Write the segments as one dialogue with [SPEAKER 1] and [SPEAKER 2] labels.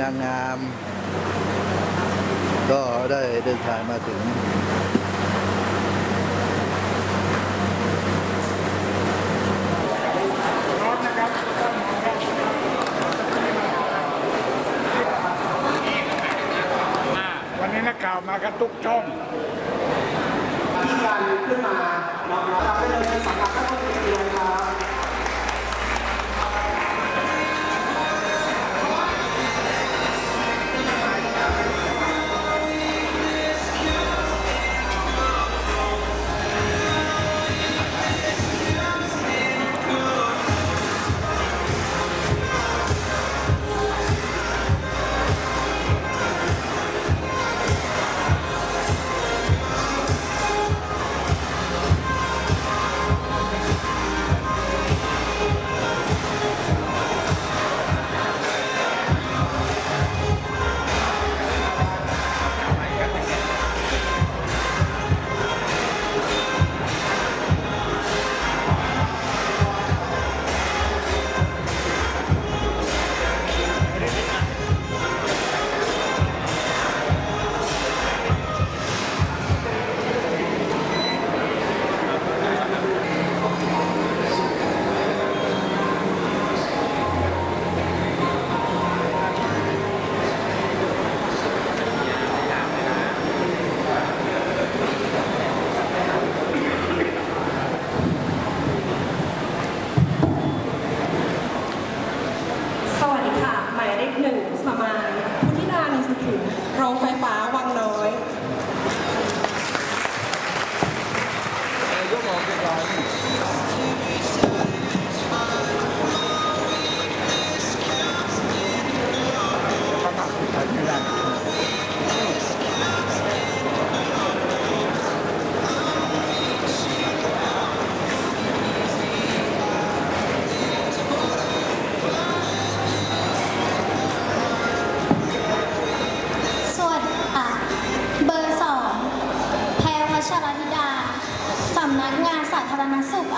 [SPEAKER 1] นี้นางงาม ก็ได้เดินทางมาถึง
[SPEAKER 2] วันนี้นักข่าวมากันทุกช่อง
[SPEAKER 3] ที่การขึ้นมาน้องๆรับได้เลยสำหรับท่านผู้ชมเลยครับ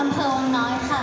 [SPEAKER 4] อำ
[SPEAKER 5] เภอวังน้อยค่ะ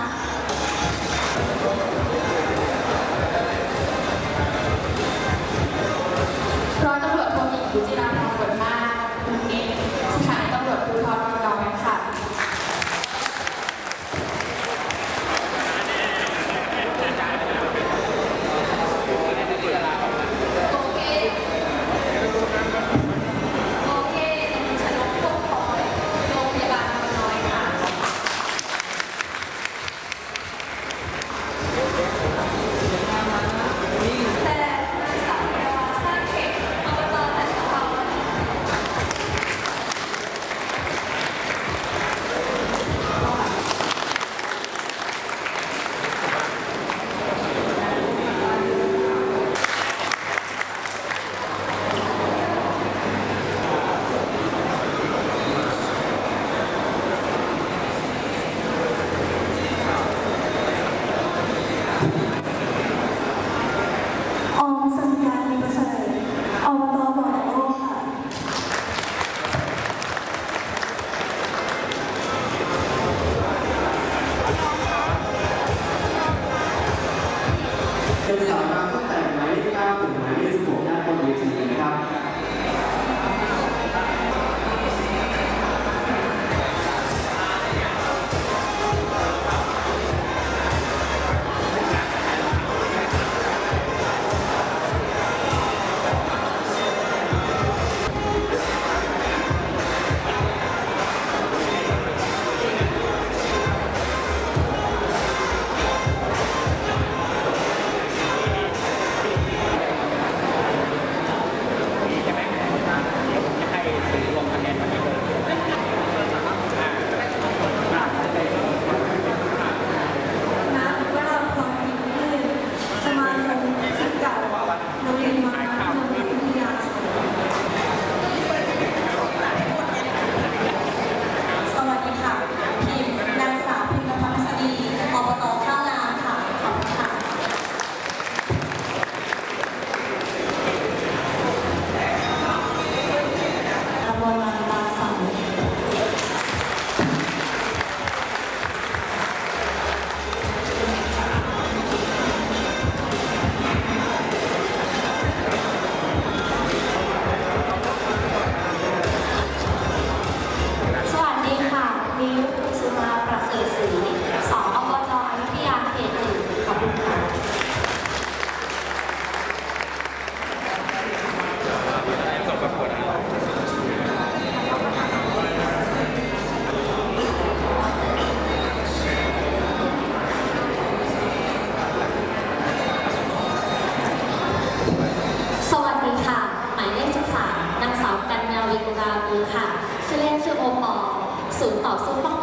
[SPEAKER 6] Dựng.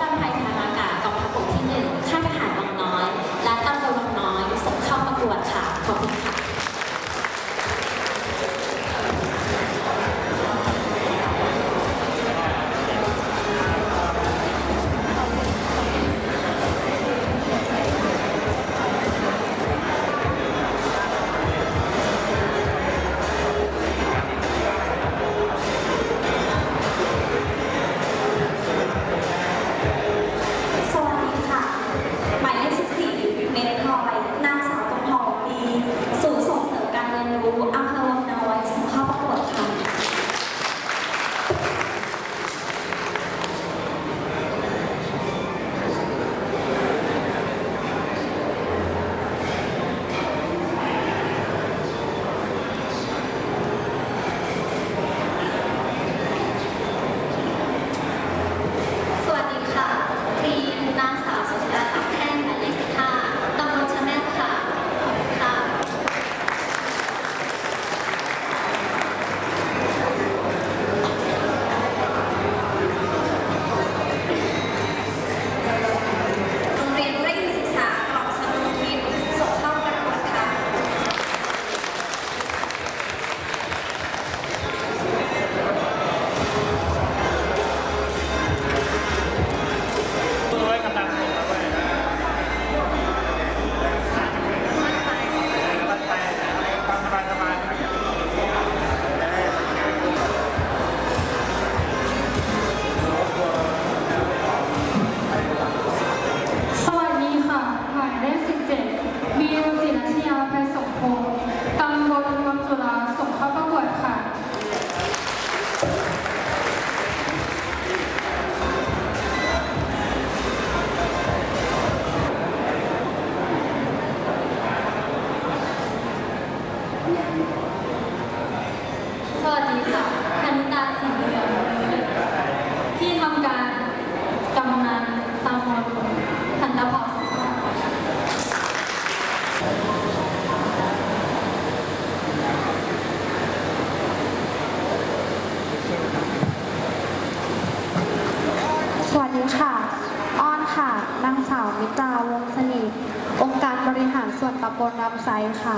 [SPEAKER 6] ค่ะ นาง
[SPEAKER 5] สาวมิตราวงเสนิห์องค์
[SPEAKER 2] กา
[SPEAKER 7] รบริหาร
[SPEAKER 8] ส่วนตำบลลำไซค่ะ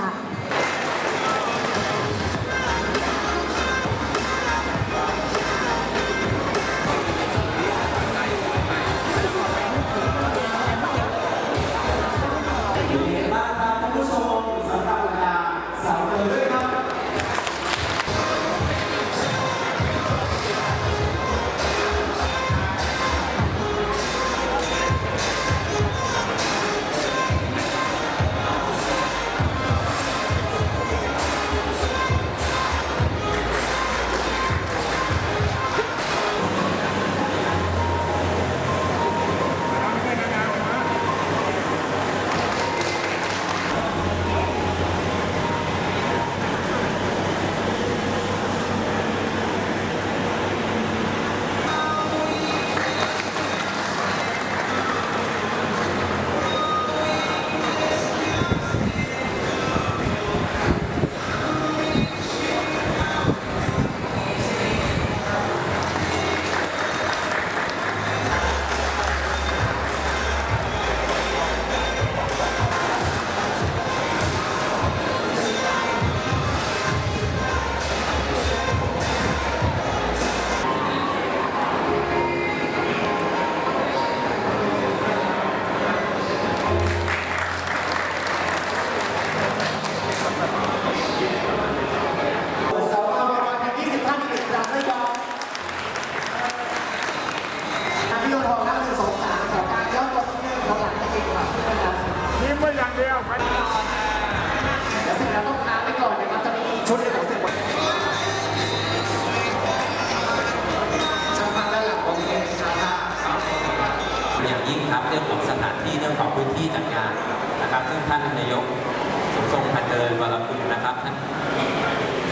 [SPEAKER 8] ั
[SPEAKER 9] บท่าน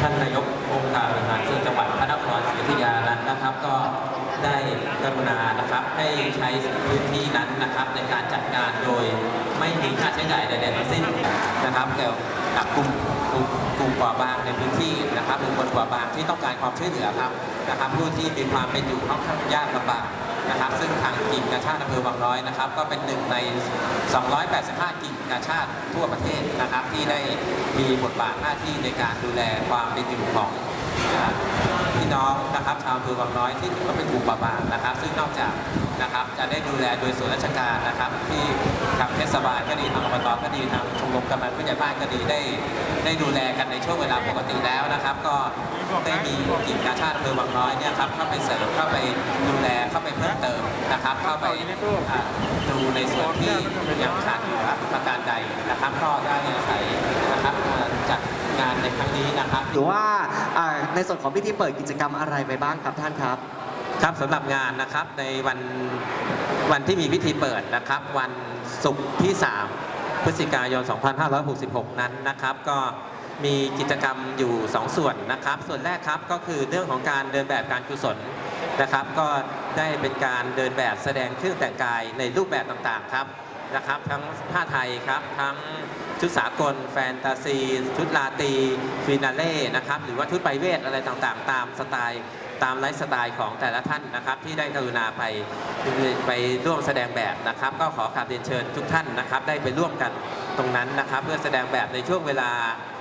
[SPEAKER 9] ท่านนายกองค์
[SPEAKER 10] การบริหารส่วนจังหวัดพระนครศรีอยุธยานั้นนะครับ ก็ได้กรุณานะครับให้ใช้พื้นที่นั้นนะครับ ในการจัดการโดยไม่มีค่าใช้จ่ายใดๆทั้งสิ้นนะครับแก่กลุ่มกลุ่มกลุ่มกว่าบางในพื้นที่นะครับกลุ่มคนกว่าบางที่ต้องการความช่วยเหลือครับนะครับ ผู้ที่มีความเป็นอยู่ค่อนข้างยากลำบาก นะครับ ซึ่งทางกิ่งกาชาติอำเภอวังน้อยนะครับ ก็เป็นหนึ่งใน 285 กิ่งกาชาติทั่วประเทศนะครับ ที่ได้มีบทบาทหน้าที่ในการดูแลความเป็นอยู่ของพี่น้องนะครับชาวอำเภอวังน้อยที่ถือว่าเป็นกลุ่มเปราบางนะครับ ซึ่งนอกจากนะครับจะได้ดูแลโดยส่วนราชการนะครับ ที่ทางเทศบาลก็ดีทางอบตก็ดีทางชมรมกำนันผู้ใหญ่บ้านก็ดีได้ ได้ดูแลกันในช่วงเวลาปกติแล้วนะครับ ก็ ได้มีกิ่งกาชาติอำเภอวังน้อยเนี่ยครับเข้าไปเสริมเข้าไปดูแลเข้าไปเพิ่มเติมนะครับ เข้าไปอ่าดูในส่วนที่ยังขาดเหลือประการใดนะครับก็ได้อาศัยนะครับอ่าจัดงานในครั้งนี้นะครับ
[SPEAKER 9] หรือว่าอ่าในส่วนของพิธีเปิดกิจกรรมอะไรไปบ้างครับท่านครับ
[SPEAKER 10] ครับสำหรับงานนะครับในวันวันที่มีพิธีเปิดนะครับ วันศุกร์ที่ 3 พฤศจิกายน 2566 นั้นนะครับ ก็ มีกิจกรรมอยู่ 2 ส่วนนะครับ ส่วนแรกครับก็คือเรื่องของการเดินแบบการกุศลนะครับ ก็ได้เป็นการเดินแบบแสดงเครื่องแต่งกายในรูปแบบต่างๆครับนะครับ ทั้งผ้าไทยครับทั้งชุดสากล แฟนตาซี ชุดลาตีฟินาเล่นะครับหรือว่าชุดไปเวทอะไรต่างๆ ตามสไตล์ตามไลฟ์สไตล์ของแต่ละท่านนะครับ ที่ได้กรุณาไปไปร่วมแสดงแบบนะครับ ก็ขอกราบเรียนเชิญทุกท่านนะครับ ได้ไปร่วมกันตรงนั้นนะครับ เพื่อแสดงแบบในช่วงเวลา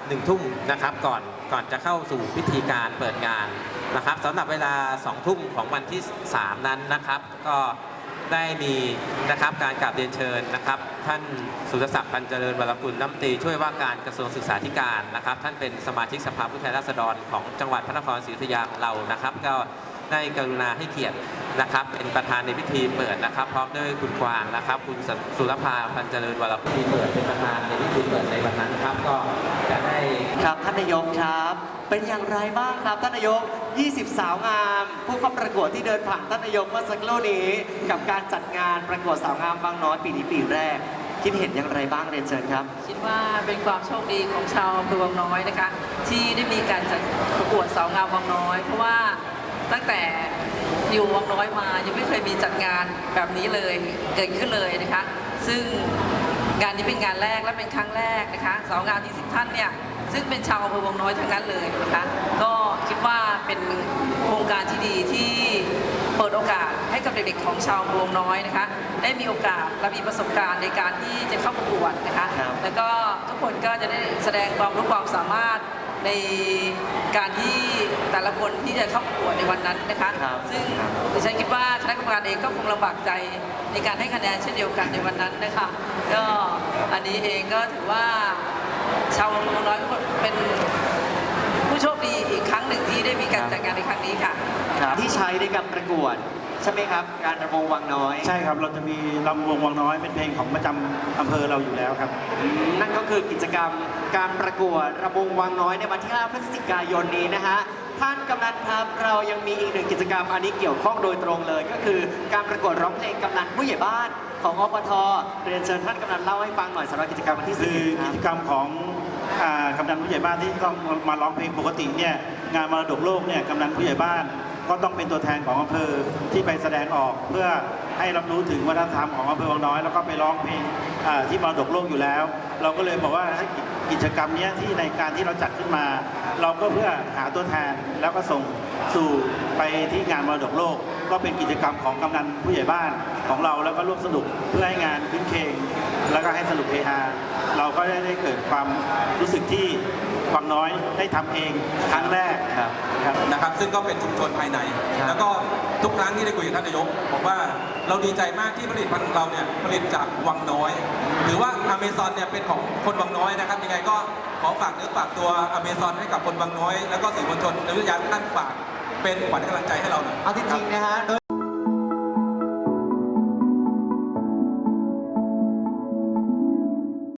[SPEAKER 10] หนึ่งทุ่มนะครับก่อนก่อนจะเข้าสู่พิธีการเปิดงานนะครับสำหรับเวลาสองทุ่มของวันที่ 3 นั้นนะครับ ก็ได้มีนะครับการกราบเรียนเชิญนะครับ ท่านสุรศักดิ์ปัญเจริญวรกุลรัฐมนตรีช่วยว่าการกระทรวงศึกษาธิการนะครับ ท่านเป็นสมาชิกสภาผู้แทนราษฎรของจังหวัดพระนครศรีอยุธยาของเรานะครับ ก็ได้กรุณาให้เกียรติ นะครับ เป็นประธานในพิธีเปิดนะครับ พร้อมด้วยคุณกวางนะครับ คุณสุรภาพันเจริญวรกุลพิธีเปิดเป็นประธานในพิธีเปิดในวันนั้นครับก็จะได้
[SPEAKER 9] ครับท่านนายกครับ เป็นอย่างไรบ้างครับท่านนายก 20 สาวงาม ผู้เข้าประกวดที่เดินผ่านท่านนายกเมื่อสักครู่นี้ กับการจัดงานประกวดสาวงามบางน้อยปีนี้ปีแรก คิดเห็นอย่างไรบ้างเรียนเชิญครับ
[SPEAKER 11] คิดว่าเป็นความโชคดีของชาวอำเภอวังน้อยนะคะ ที่ได้มีการจัดประกวดสาวงามวังน้อย เพราะว่าตั้งแต่ อยู่วังน้อยมายังไม่เคยมีจัดงานแบบนี้เลยเกิดขึ้นเลยนะคะ ซึ่งงานนี้เป็นงานแรกและเป็นครั้งแรกนะคะสาวงามที่สิบท่านเนี่ยซึ่งเป็นชาวอำเภอวังน้อยทั้งนั้นเลยนะคะก็คิดว่าเป็นโครงการที่ดีที่เปิดโอกาสให้กับเด็กๆของชาวอำเภอวังน้อยนะคะ ได้มีโอกาสและมีประสบการณ์ในการที่จะเข้าประกวดนะคะ
[SPEAKER 9] ครับ
[SPEAKER 11] แล้วก็ทุกคนก็จะได้แสดงความรู้ความสามารถ ในการที่แต่ละคนที่จะเข้าประกวดในวันนั้นนะคะ
[SPEAKER 9] ครับ
[SPEAKER 11] ซึ่ง
[SPEAKER 9] ครับ
[SPEAKER 11] ดิฉันคิดว่าคณะกรรมการเองก็คงลำบากใจในการให้คะแนนเช่นเดียวกันในวันนั้นนะคะก็อันนี้เองก็ถือว่าชาวอำเภอน้อยก็เป็นผู้โชคดีอีกครั้งหนึ่งที่ได้มีการจัดงานในครั้งนี้ค่ะ
[SPEAKER 9] ครับที่ใช้ในการประกวด ใช่ไหมครับ การระวงวังน้อย
[SPEAKER 12] ใช่ครับเราจะมีลำวงวังน้อยเป็นเพลงของประจำอำเภอเราอยู่แล้วครับ
[SPEAKER 9] อืมนั่นก็คือกิจกรรมการประกวดระวงวังน้อยในวันที่ 5 พฤศจิกายนนี้นะฮะท่านกำนันครับเรายังมีอีกหนึ่งกิจกรรมอันนี้เกี่ยวข้องโดยตรงเลย ก็คือการประกวดร้องเพลงกำนันผู้ใหญ่บ้านของอปทเรียนเชิญท่านกำนันเล่าให้ฟังหน่อยสำหรับกิจกรรมวันที่
[SPEAKER 12] คือ
[SPEAKER 9] 11ค
[SPEAKER 12] กิ
[SPEAKER 9] รับ
[SPEAKER 12] จกรรมของอ่ากำนันผู้ใหญ่บ้านที่ต้องมาร้องเพลงปกติเนี่ยงานมรดกโลกเนี่ยกำนันผู้ใหญ่บ้าน ก็ต้องเป็นตัวแทนของอำเภอที่ไปแสดงออกเพื่อให้รับรู้ถึงวัฒนธรรมของอำเภอวังน้อย แล้วก็ไปร้องเพลงที่มรดกโลกอยู่แล้ว เราก็เลยบอกว่ากิจกรรมนี้ที่ในการที่เราจัดขึ้นมา เราก็เพื่อหาตัวแทนแล้วก็ส่งสู่ไปที่งานมรดกโลก ก็เป็นกิจกรรมของกำนันผู้ใหญ่บ้านของเราแล้วก็ร่วมสนุกเพื่อให้งานขึ้นเคงแล้วก็ให้สนุกเฮฮาเราก็ได้ได้เกิดความรู้สึกที่ วังน้อยได้ทำเองครั้งแรก
[SPEAKER 9] ครับ
[SPEAKER 12] ครับ
[SPEAKER 13] นะครับซึ่งก็เป็นชุมชนภายใน
[SPEAKER 9] ครับ
[SPEAKER 13] แล้วก็ทุกครั้งที่ได้คุยกับท่านนายกบอกว่าเราดีใจมากที่ผลิตภัณฑ์ของเราเนี่ยผลิตจากวังน้อยหรือว่าอเมซอนเนี่ยเป็นของคนวังน้อยนะครับยังไงก็ขอฝากเนื้อฝากตัวอเมซอนให้กับคนวังน้อย แล้วก็สื่อมวลชนในวิทยาท่านฝากเป็นขวัญกำลังใจให้เราหน่อย
[SPEAKER 9] เอาจริงๆนะฮะโดย